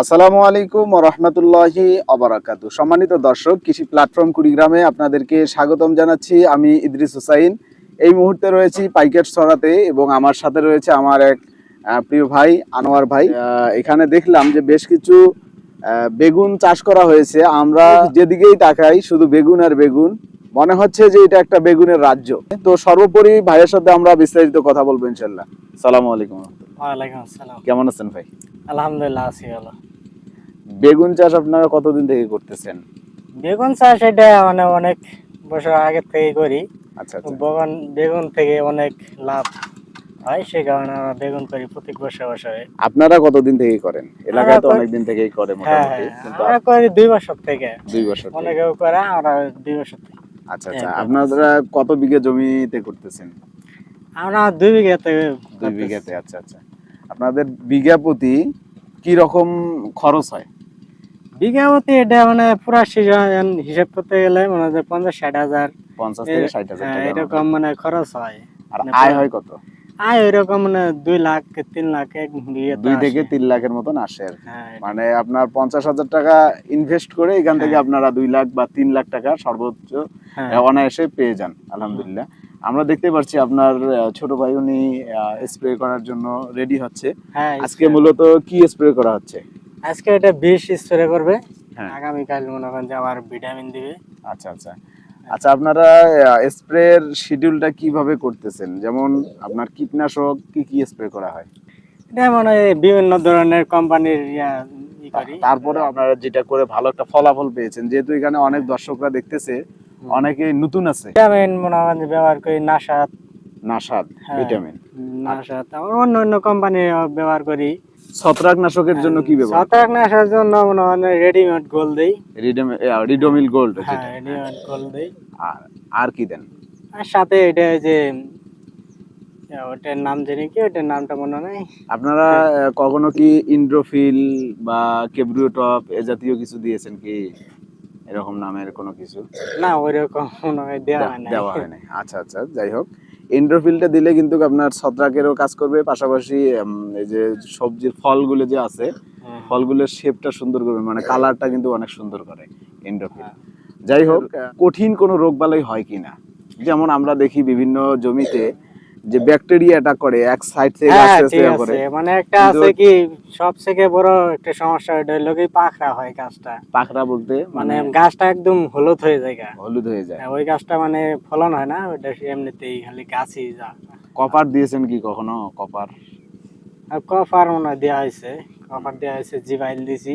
আসসালামু আলাইকুম রহমতুল্লাহি অবরাকাতু সম্মানিত দর্শক কৃষি প্ল্যাটফর্ম কুড়িগ্রামে আপনাদেরকে স্বাগতম জানাচ্ছি। আমি ইদ্রিস হুসাইন। এই মুহূর্তে রয়েছি পাইকেট ছড়াতে এবং আমার সাথে রয়েছে আমার এক প্রিয় ভাই আনোয়ার ভাই। এখানে দেখলাম যে বেশ কিছু বেগুন চাষ করা হয়েছে। আমরা যেদিকেই তাকাই শুধু বেগুন আর বেগুন মনে হচ্ছে যে এটা একটা বেগুনের রাজ্য। তো সর্বোপরি ভাইয়ের সাথে আমরা বিস্তারিত কথা বলব ইনশাল্লাহ সালামু আলাইকুম। কেমন আছেন ভাই? আলহামদুলিল্লাহ আছি ভালো। বেগুন চাষ আপনারা কতদিন থেকে করতেছেন? বেগুন চাষ এটা মানে অনেক বছর আগে থেকে করি। আচ্ছা আচ্ছা। বেগুন বেগুন থেকে অনেক লাভ হয় সে কারণে আমরা বেগুন করি প্রত্যেক বছর বছরে। আপনারা কতদিন থেকে করেন? এলাকায় তো অনেক দিন থেকেই করে হ্যাঁ মোটামুটি হ্যাঁ। কিন্তু আমরা করি দুই বছর থেকে। দুই বছর। অনেকেও করে আমরা দুই বছর থেকে। আচ্ছা আচ্ছা। হ্যাঁ, আপনারা কত বিঘা জমিতে করতেছেন? আমরা দুই বিঘা থেকে দুই বিঘাতে আচ্ছা আচ্ছা। আপনাদের বিঘা প্রতি কি রকম খরচ হয়? বিঘা এটা মানে পুরা সিজন হিসাব করতে গেলে মনে হয় পঞ্চাশ ষাট হাজার। পঞ্চাশ থেকে ষাট হাজার হ্যাঁ, এরকম মানে খরচ হয়। আর মানে আয় হয় কত? আয় এরকম মানে দুই লাখ তিন লাখ এক দুই থেকে তিন লাখের মতন আসে আর। হ্যাঁ মানে আপনার পঞ্চাশ হাজার টাকা ইনভেস্ট করে এখান থেকে হ্যাঁ। আপনারা দুই লাখ বা তিন লাখ টাকা সর্বোচ্চ অনায়াসে পেয়ে যান আলহামদুলিল্লাহ। আমরা দেখতে পাচ্ছি আপনার ছোট ভাই উনি স্প্রে করার জন্য রেডি হচ্ছে। আজকে মূলত কি স্প্রে করা হচ্ছে? আজকে এটা বিষ স্প্রে করবে। হ্যাঁ। আগামীকাল মনে করেন যে আবার ভিটামিন দিবে। আচ্ছা আচ্ছা। আচ্ছা আপনারা স্প্রের শিডিউলটা কীভাবে করতেছেন? যেমন আপনার কীটনাশক কি কি স্প্রে করা হয়? এটা মানে বিভিন্ন ধরনের কোম্পানির তারপরে আপনারা যেটা করে ভালো একটা ফলাফল পেয়েছেন। যেহেতু এখানে অনেক দর্শকরা দেখতেছে অনেকেই নতুন আছে। ভিটামিন মনে ব্যবহার করি নাসাদ হ্যাঁ। ভিটামিন আবার অন্য অন্য কোম্পানি ব্যবহার করি। ছত্রাকনাশকের জন্য কি ব্যবহার? ছত্রাক নাশার জন্য মনে রেডিমেড গোল দেই। রিডোমিল গোল্ড হ্যাঁ রেডিমেড গোল দেই। আর আর কি দেন? আর সাথে এটা যে ওটার নাম জানি কি ওটার নামটা মনে নাই। আপনারা কখনো কি ইন্ড্রোফিল বা কেব্রিওটপ এ জাতীয় কিছু দিয়েছেন কি? এরকম নামের কোনো কিছু? না ওইরকম মনে হয় দেওয়া হয় না দেওয়া হয় নাই। আচ্ছা আচ্ছা যাই হোক। ইন্ড্রোফিলটা দিলে কিন্তু আপনার ছত্রাকেরও কাজ করবে পাশাপাশি এই যে সবজির ফলগুলো যে আছে হ্যাঁ। ফলগুলোর শেপটা সুন্দর করবে মানে কালারটা কিন্তু অনেক সুন্দর করে এন্ড্রোফিল হ্যাঁ। যাই হোক কঠিন কোনো রোগ বালাই হয় কিনা যেমন আমরা দেখি বিভিন্ন জমিতে যে ব্যাকটেরিয়া অ্যাটাক করে এক সাইড থেকে হ্যাঁ আস্তে আস্তে করে। মানে একটা আছে কি সব থেকে বড় একটা সমস্যা ওটা হলো কি পাখরা হয় গাছটা। পাখরা বলতে মানে মানে গাছটা একদম হলুদ হয়ে যায় গা। হলুদ হয়ে যায়। হ্যাঁ, ওই গাছটা মানে ফলন হয় না ওটা এমনিতেই খালি গাছই যা। কপার দিয়েছেন কি কখনো? কপার? আর কফার মনে হয় দেওয়া হয়েছে। কফার দেওয়া হয়েছে জিবাইল দিছি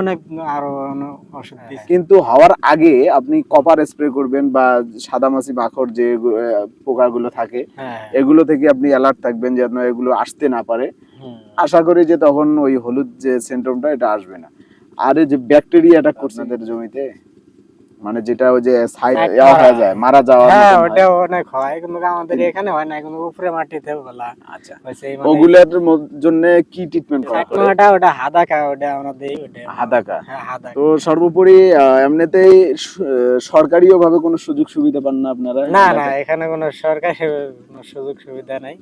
অনেক আরও ওষুধ কিন্তু হওয়ার আগে আপনি কপার স্প্রে করবেন বা সাদামাছি মাখর যে পোকাগুলো থাকে হ্যাঁ এগুলো থেকে আপনি অ্যালার্ট থাকবেন যেন এগুলো আসতে না পারে। আশা করি যে তখন ওই হলুদ যে সেন্ট্রমটা এটা আসবে না। আর এই যে ব্যাকটেরিয়া অ্যাটাক করছে জমিতে মানে যেটা ওই যে সাইড Side হয়ে মারা। যায় মারা যাওয়া হ্যাঁ। ওটা অনেক হয়। কিন্তু আমাদের এখানে হয় না কিন্তু উপরে মাটিতে বলা। আচ্ছা। মানে ওগুলোর জন্য কি ট্রিটমেন্ট করা হয়? মাটা ওটা হাদাকা ওটা আমরা দেই ওটা। হাদাকা। হ্যাঁ হাদাকা। তো সর্বোপরি এমনিতেই সরকারিও ভাবে কোনো সুযোগ সুবিধা পান না আপনারা না না এখানে কোনো সরকারি কোনো সুযোগ সুবিধা নাই।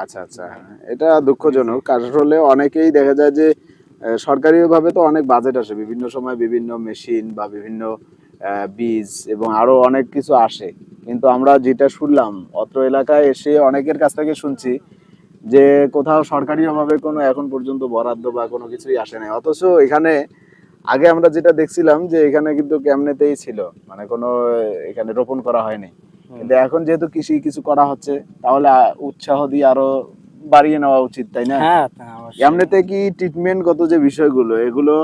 আচ্ছা আচ্ছা। এটা দুঃখজনক। কারণ হলে অনেকেই দেখা যায় যে সরকারিভাবে তো অনেক বাজেট আসে। বিভিন্ন সময় বিভিন্ন মেশিন বা বিভিন্ন বীজ এবং আরও অনেক কিছু আসে। কিন্তু আমরা যেটা শুনলাম অত্র এলাকায় এসে অনেকের কাছ থেকে শুনছি যে কোথাও সরকারিভাবে কোনো এখন পর্যন্ত বরাদ্দ বা কোনো কিছুই আসে নাই। অথচ এখানে আগে আমরা যেটা দেখছিলাম যে এখানে কিন্তু কেমনেতেই ছিল মানে কোনো এখানে রোপণ করা হয়নি। কিন্তু এখন যেহেতু কৃষি কিছু করা হচ্ছে তাহলে উৎসাহ দিয়ে আরও বাড়িয়ে নেওয়া উচিত তাই না? হ্যাঁ এমনিতে কি ট্রিটমেন্ট গত যে বিষয়গুলো এগুলো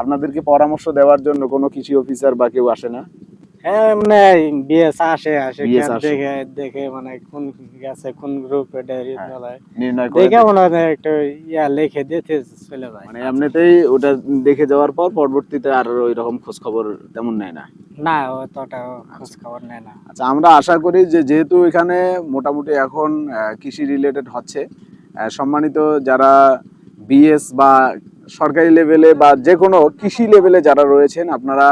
আপনাদেরকে পরামর্শ দেওয়ার জন্য কোনো কৃষি অফিসার বা কেউ আসে না? হ্যাঁ মানে বিএস আসে আসে BS খেত আসে। দেখে দেখে মানে কোন গাছে কোন গ্রুপ এটা হ্যাঁ। নির্ণয় করে দেখে মনে একটা ইয়া লিখে দিতে চলে যায়। মানে এমনিতেই ওটা দেখে যাওয়ার পর পরবর্তীতে আর ওই রকম খোঁজ খবর তেমন নেয় না? না অতটা খোঁজ খবর নেয় না। আচ্ছা আমরা আশা করি যে যেহেতু এখানে মোটামুটি এখন কৃষি রিলেটেড হচ্ছে সম্মানিত যারা বিএস বা সরকারি লেভেলে বা যে কোনো কৃষি লেভেলে যারা রয়েছেন, আপনারা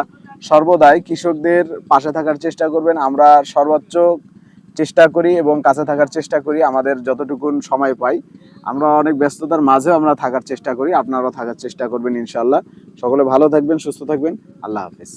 সর্বদাই কৃষকদের পাশে থাকার চেষ্টা করবেন। আমরা সর্বোচ্চ চেষ্টা করি এবং কাছে থাকার চেষ্টা করি, আমাদের যতটুকুন সময় পাই। আমরা অনেক ব্যস্ততার মাঝেও আমরা থাকার চেষ্টা করি, আপনারাও থাকার চেষ্টা করবেন ইনশাল্লাহ সকলে ভালো থাকবেন, সুস্থ থাকবেন। আল্লাহ হাফিজ।